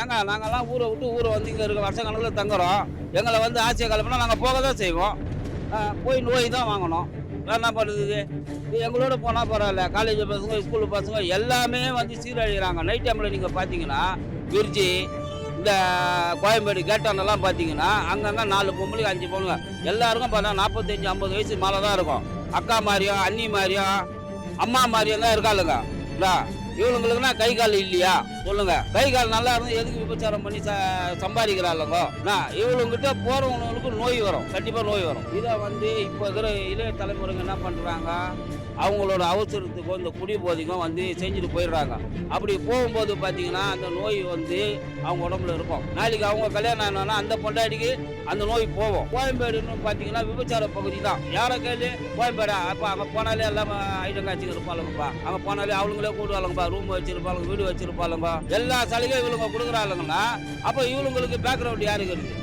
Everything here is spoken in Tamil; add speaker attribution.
Speaker 1: ஏங்க நாங்கள்லாம் ஊரை விட்டு ஊரை வந்து இங்கே இருக்க வருஷ கணக்கில் தங்குறோம். எங்களை வந்து ஆசிய கலப்புனா நாங்கள் போக தான் செய்வோம் போய் நோய் தான் வாங்கணும். என்ன பண்ணுறது? எங்களோட போனால் பரவாயில்ல. காலேஜ் பசங்க ஸ்கூல் பசங்க எல்லாமே வந்து சீரழிகிறாங்க. நைட் டைமில் நீங்கள் பார்த்தீங்கன்னா விரிச்சி இந்த கோயம்பேடு கேட்டானெல்லாம் பார்த்தீங்கன்னா அங்கங்கே நாலு பொம்பளைக்கு அஞ்சு பொம்பளை எல்லாருக்கும் பார்த்தா நாற்பத்தஞ்சு ஐம்பது வயசு மேலே தான் இருக்கும். அக்கா மாதிரியும் அண்ணி மாதிரியும் அம்மா மாதிரியும் தான் இருக்காளுங்க. இல்ல இவளுங்களுக்குன்னா கை கால் இல்லையா? சொல்லுங்க. கை கால் நல்லா இருந்து எதுக்கு விபச்சாரம் பண்ணி ச சம்பாதிக்கிறாளுங்க? இவளுங்கிட்ட போறவங்களுக்கு நோய் வரும். கண்டிப்பா நோய் வரும். இதை வந்து இப்போ இருக்கிற இளைய தலைமுறைங்க என்ன பண்றாங்க? அவங்களோட அவசரத்துக்கும் இந்த குடி போதைக்கும் வந்து செஞ்சுட்டு போயிடுறாங்க. அப்படி போகும்போது பார்த்தீங்கன்னா அந்த நோய் வந்து அவங்க உடம்புல இருக்கும். நாளைக்கு அவங்க கல்யாணம் ஆனோன்னா அந்த பொண்டாட்டிக்கு அந்த நோய் போவோம் கோயம்பேடுன்னு பார்த்தீங்கன்னா விபச்சார பகுதி தான். யாரை கேள்வி கோயம்பேடா. அப்போ அங்கே போனாலே எல்லாம் ஐட்டம் காட்சிக்கு இருப்பாளுங்கப்பா. அங்கே போனாலே அவங்களே கூடுவாளுங்கப்பா ரூம் வச்சிருப்பாளுங்க வீடு வச்சிருப்பாளுங்க எல்லா சலுகையும் இவளுங்க கொடுக்குறாளுங்கன்னா அப்போ இவளுங்களுக்கு பேக்ரவுண்ட் யாருக்கு இருக்குது